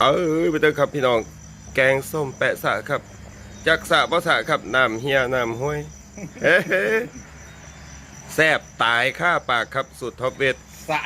เออไปเถอครับพี่น้องแกงส้มแปะสะครับ จักสะปะสะครับน้ำเฮียน้ำห้วยเฮ้แซบตายค่าปากครับสุดท็อปเวท สะ